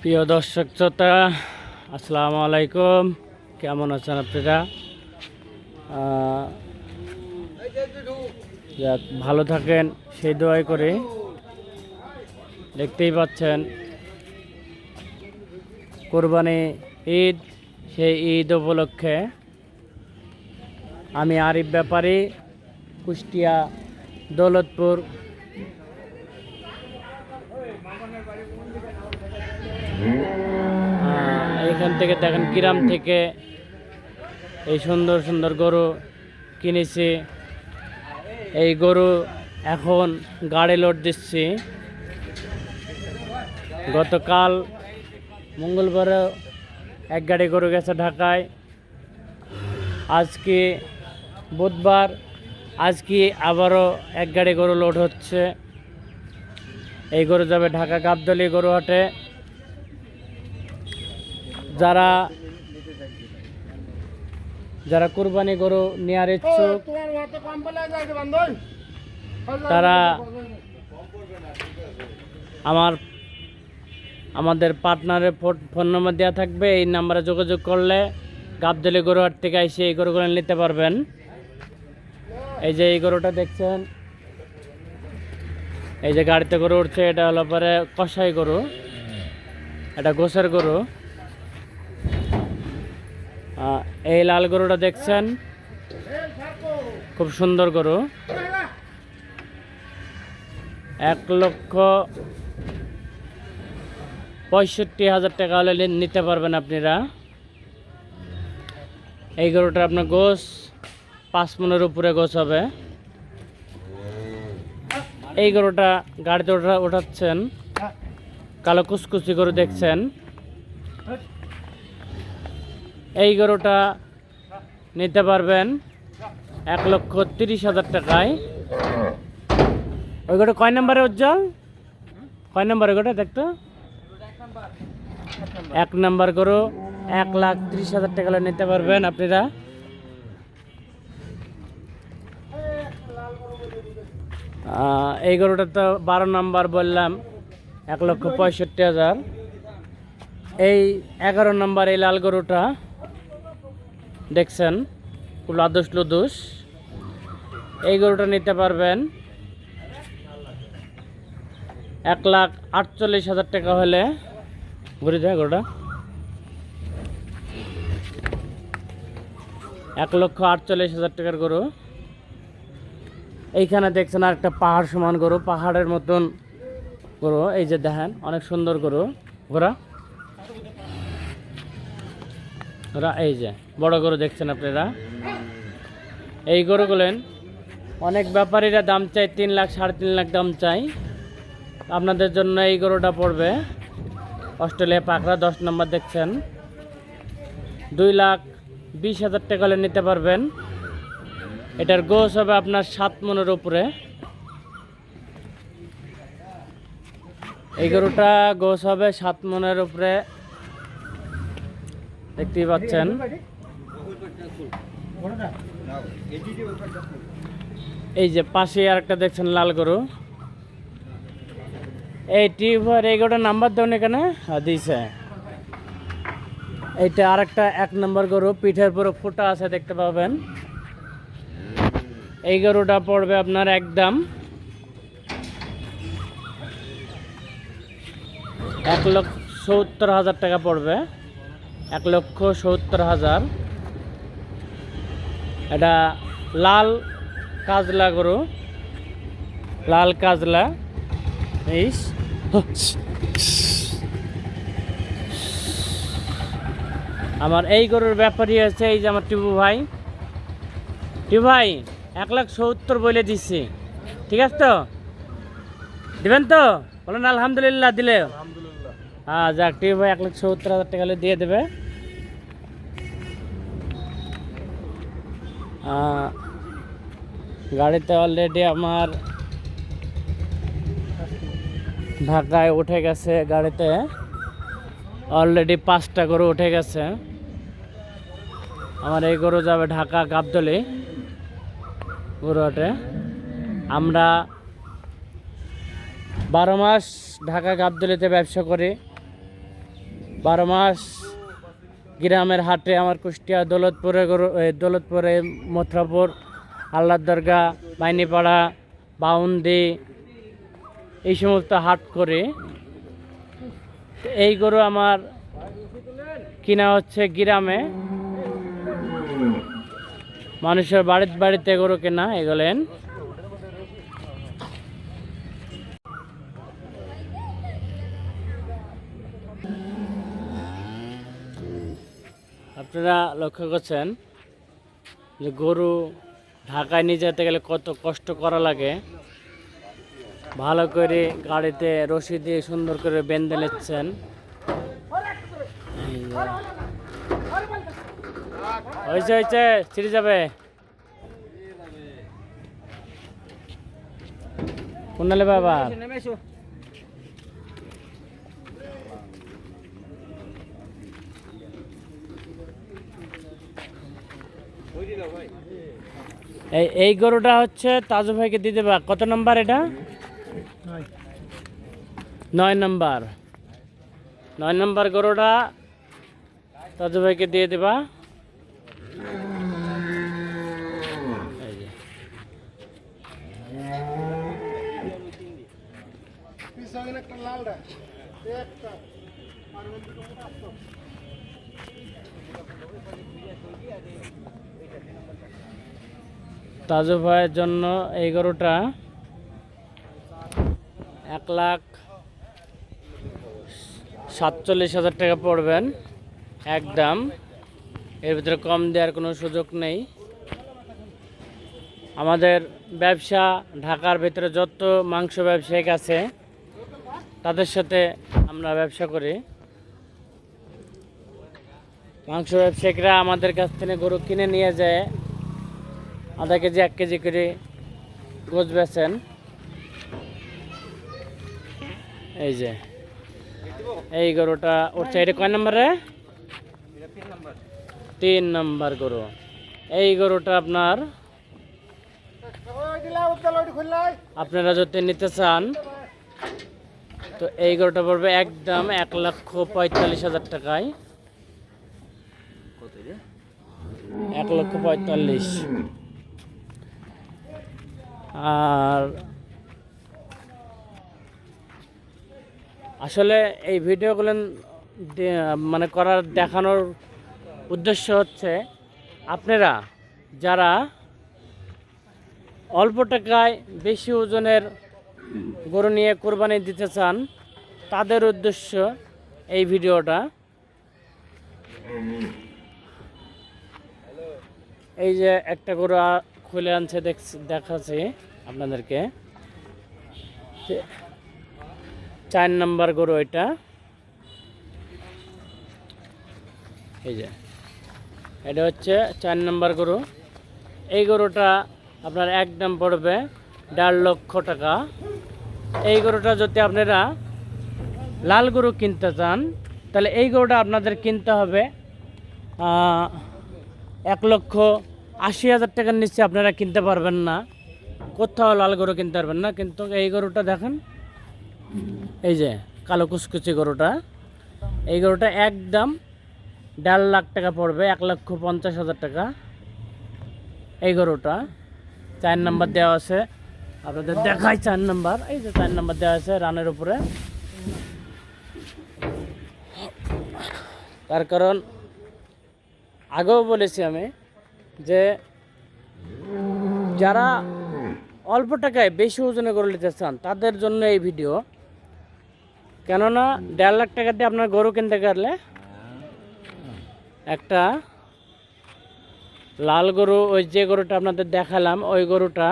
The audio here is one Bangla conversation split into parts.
প্রিয় দর্শক শ্রোতা আসসালামু আলাইকুম। কেমন আছেন আপনারা? যাক, ভালো থাকেন সেই দোয়াই করে। দেখতেই পাচ্ছেন কোরবানি ঈদ সেই ঈদ উপলক্ষে আমি আরিফ ব্যাপারী কুষ্টিয়া দৌলতপুর এখান থেকে দেখেন গ্রাম থেকে এই সুন্দর সুন্দর গরু কিনেছি। এই গরু এখন গাড়ি লোড দিচ্ছি। গতকাল মঙ্গলবারে এক গাড়ি গরু গেছে ঢাকায়। আজকে বুধবার, আজকে আবারও এক গাড়ি গরু লোড হচ্ছে। এই গরু যাবে ঢাকা গাবদলি গরু হাটে যারা যারা কুরবানি গরু নেওয়ার ইচ্ছুক তারা আমার আমাদের পার্টনারের ফোন নম্বর দেওয়া থাকবে এই নাম্বারে যোগাযোগ করলে গাবদলি গরুহাট থেকে এসে এই গরুগুলো নিতে পারবেন। এই যে এই গরুটা দেখছেন এই যে গাড়িতে গরু উঠছে এটা হলো পরে কষাই গরু এটা গোসের গরু। এই লাল গরুটা দেখছেন? খুব সুন্দর গরু। এক লক্ষ পঁয়ষট্টি হাজার টাকা হলে নিতে পারবেন আপনারা। এই গরুটা আপনার গোস পাঁচ মনের উপরে গোস হবে। এই গরুটা গাড়িতে ওঠা ওঠাচ্ছেন। কালো কুচকুচি গরু দেখছেন। এই গরুটা নিতে পারবেন এক লক্ষ তিরিশ হাজার টাকায়। ওই গোটা কয় নম্বরে উজ্জ্বল? কয় নম্বরে গোটা দেখতো? এক নম্বর গরু এক লাখ ত্রিশ হাজার টাকা নিতে পারবেন আপনারা। এই গরুটা তো বারো নম্বর বললাম, এক লক্ষ পঁয়ষট্টি হাজার। এই এগারো নম্বর এই লাল গরুটা দেখছেন? লাদুস লুদুস এই গরুটা নিতে পারবেন। এক লাখ আটচল্লিশ হাজার টাকা হলে। ঘুরে যায় গরুটা। এক লক্ষ আটচল্লিশ হাজার টাকার গরু। এইখানে দেখছেন আর একটা পাহাড় সমান গরু, পাহাড়ের মতন গরু। এই যে দেখেন, অনেক সুন্দর গরু। ঘোরা ওরা এই যে, বড় গরু দেখছেন আপনারা? এই গরুগুলেন অনেক ব্যাপারীরা দাম চাই তিন লাখ, সাড়ে তিন লাখ দাম চাই আপনাদের জন্য এই গরুটা পড়বে। অস্ট্রেলিয়া পাখরা দশ নম্বর দেখছেন। দুই লাখ বিশ হাজার টাকা নিতে পারবেন। এটার গোস হবে আপনার সাত মনের উপরে। এই গরুটা গোস হবে সাত মনের উপরে। দেখতেই পাচ্ছেন। এই যে পাশে আর একটা দেখছেন লাল গরু। এই টিউবার এই গরুটার নাম্বার দেন এখানে? হ্যাঁ দিয়েছে। এইটা আর একটা এক নম্বর গরু, পিঠের পুরো ফুটা আছে, দেখতে পাবেন। এই গরুটা পড়বে আপনার একদম এক লক্ষ সত্তর হাজার টাকা পড়বে। এক লক্ষ সত্তর হাজার। এটা লাল কাজলা গরু। লাল কাজলা। এই আমার এই গরুর ব্যাপারই আছে এই যে আমার টিপু ভাই। টিপু ভাই, এক লাখ সত্তর বলে দিচ্ছি ঠিক আছে তো? দিবেন তো? বলেন, আলহামদুলিল্লাহ, দিলে। হ্যাঁ ভাই এক লাখ সত্তর হাজার টাকা দিয়ে দেবে। গাড়িতে অলরেডি আমার ঢাকায় উঠে গেছে গাড়িতে। অলরেডি পাঁচটা গরু উঠে গেছে। আমার এই গরু যাবে ঢাকা গাবদলি গরুহাটে। আমরা বারো মাস ঢাকা গাবদলিতে ব্যবসা করি। বারো মাস গ্রামের হাটে আমার কুষ্টিয়া দৌলতপুরে দৌলতপুরে মথুরাপুর আল্লাহ দরগা বাইনিপাড়া বাউন্দি এই সমস্ত হাট করে এই গরু আমার কিনা হচ্ছে গ্রামে। মানুষের বাড়িতে বাড়িতে গরু কেনা, এগুলেন। আপনারা লক্ষ্য করছেন যে গরু ঢাকায় নিয়ে যেতে গেলে কত কষ্ট করা লাগে। ভালো করে গাড়িতে রশি দিয়ে সুন্দর করে বেঁধে নিচ্ছেন। হয়েছে হয়েছে, ছিঁড়ে যাবে। কোনালে বাবা এই এই গরুটা হচ্ছে তাজু ভাইকে দিয়ে দেবা। কত নাম্বার এটা? নয় নাম্বার। নয় নাম্বার গরুটা তাজু ভাইকে দিয়ে দেবা। যে। তাজু ভাইয়ের জন্য এই গরুটা এক লাখ সাতচল্লিশ হাজার টাকা পড়বেন একদম এর ভিতরে কম দেওয়ার কোনো সুযোগ নেই। আমাদের ব্যবসা ঢাকার ভিতরে যত মাংস ব্যবসায়িক আছে, তাদের সাথে আমরা ব্যবসা করি। মাংস ব্যবসায়িকরা আমাদের কাছ থেকে গরু কিনে নিয়ে যায়। আধা কেজি এক কেজি করে গোছ বেছেন এই যে এই গরুটা উঠছে। এটা কয় নম্বরে তিন নম্বর গরু। এই গরুটা আপনার আপনারা যদি নিতে চান তো এই গরুটা পড়বে একদম এক লক্ষ পঁয়তাল্লিশ হাজার টাকায়। এক লক্ষ পঁয়তাল্লিশ। আর আসলে এই ভিডিওগুলো মানে করার, দেখানোর উদ্দেশ্য হচ্ছে আপনারা যারা অল্প টাকায় বেশি ওজনের গরু নিয়ে কোরবানি দিতে চান, তাদের উদ্দেশ্য এই ভিডিওটা। এই যে একটা গরু খুলে আনছে, দেখছি- দেখাচ্ছি আপনাদেরকে। চার নাম্বার গরু এটা। এই যে, এটা হচ্ছে চার নাম্বার গরু। এই গরুটা আপনার এক দাম পড়বে দেড় লক্ষ টাকা। এই গরুটা যদি আপনারা লাল গরু কিনতে চান, তাহলে এই গরুটা আপনাদের কিনতে হবে এক লক্ষ আশি হাজার টাকার নিচে আপনারা কিনতে পারবেন না। কোথাও লাল গরু কিনতে পারবেন না। কিন্তু এই গরুটা দেখেন, এই যে কালো কুচকুচি গরুটা, এই গরুটা একদম দেড় লাখ টাকা পড়বে, এক লক্ষ পঞ্চাশ হাজার টাকা। এই গরুটা চার নাম্বার দেওয়া আছে, আপনাদের দেখাই চার নাম্বার। এই যে চার নাম্বার দেওয়া আছে রানের উপরে। তার কারণ আগেও বলেছি আমি যে যারা অল্প টাকায় বেশি ওজনে গরু নিতে চান, তাদের জন্য এই ভিডিও। কেননা দেড় লাখ টাকা দিয়ে আপনার গরু কিনতে পারলে একটা লাল গরু, ওই যে গরুটা আপনাদের দেখালাম, ওই গরুটা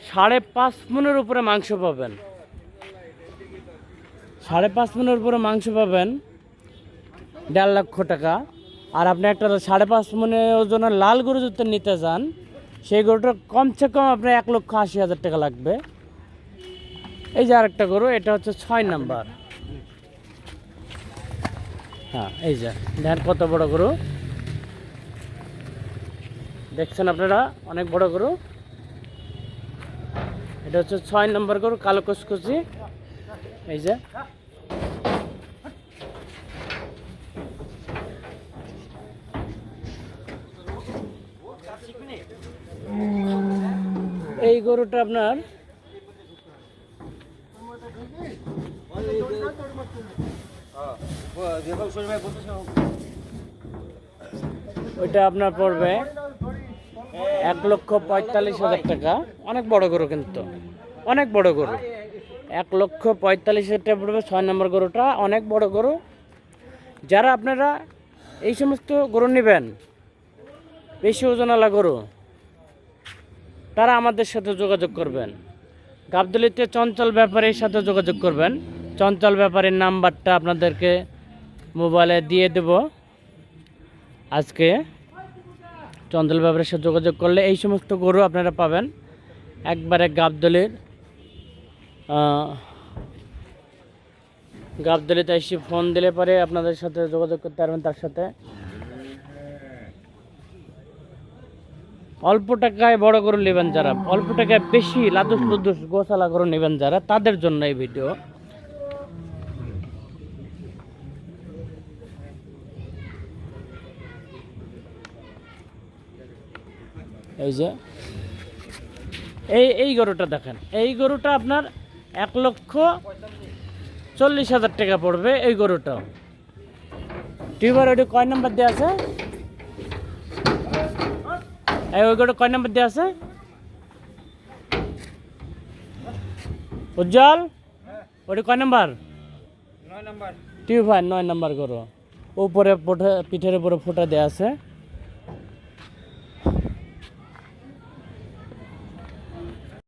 সাড়ে পাঁচ মনের উপরে মাংস পাবেন। সাড়ে পাঁচ মনের উপরে মাংস পাবেন দেড় লক্ষ টাকা। আর আপনি একটা সাড়ে পাঁচ মনে ওজনের লাল গরু যদি নিতে চান সেই গরুটা কমসে কম আপনার এক লক্ষ আশি হাজার টাকা লাগবে। এই যে আরেকটা গরু, এটা হচ্ছে ছয় নাম্বার। হ্যাঁ এই যে, দেখেন কত বড় গরু। দেখছেন আপনারা? অনেক বড় গরু। এটা হচ্ছে ছয় নম্বর গরু, কালো কুচকুচি। এই যে গরুটা আপনার? ওইটা আপনার পড়বে এক লক্ষ পঁয়তাল্লিশ হাজার টাকা। অনেক বড় গরু কিন্তু। অনেক বড় গরু। এক লক্ষ পঁয়তাল্লিশ হাজার টাকা পড়বে, ছয় নম্বর গরুটা। অনেক বড় গরু। যারা আপনারা এই সমস্ত গরু নেবেন, বেশি ওজনওয়ালা গরু তারা আমাদের সাথে যোগাযোগ করবেন। গাবদলিতে চঞ্চল ব্যাপারীর সাথে যোগাযোগ করবেন। চঞ্চল ব্যাপারীর নাম্বারটা আপনাদেরকে মোবাইলে দিয়ে দেব। আজকে চঞ্চল ব্যাপারীর সাথে যোগাযোগ করলে এই সমস্ত গরু আপনারা পাবেন। একবারে গাবদলির গাবদলিতে এসে ফোন দিলে পরে আপনাদের সাথে যোগাযোগ করতে পারবেন তার সাথে। অল্প টাকায় বড় গরু নেবেন যারা, অল্প টাকায় বেশি লাদুস লুদুস গোসালা গরু নেবেন যারা, তাদের জন্য এই ভিডিও। এই যে, এই এই গরুটা দেখেন, এই গরুটা আপনার এক লক্ষ চল্লিশ হাজার টাকা পড়বে এই গরুটা। টিউবার কয় নাম্বার দেওয়া আছে? এই ওই গরুটা কয় নাম্বার দেওয়া আছে? উজ্জ্বল? ওটা কয় নম্বর? নয় নাম্বার। টিউবার নয় নম্বর করো উপরে পিঠের উপরে ফোটা দেওয়া আছে।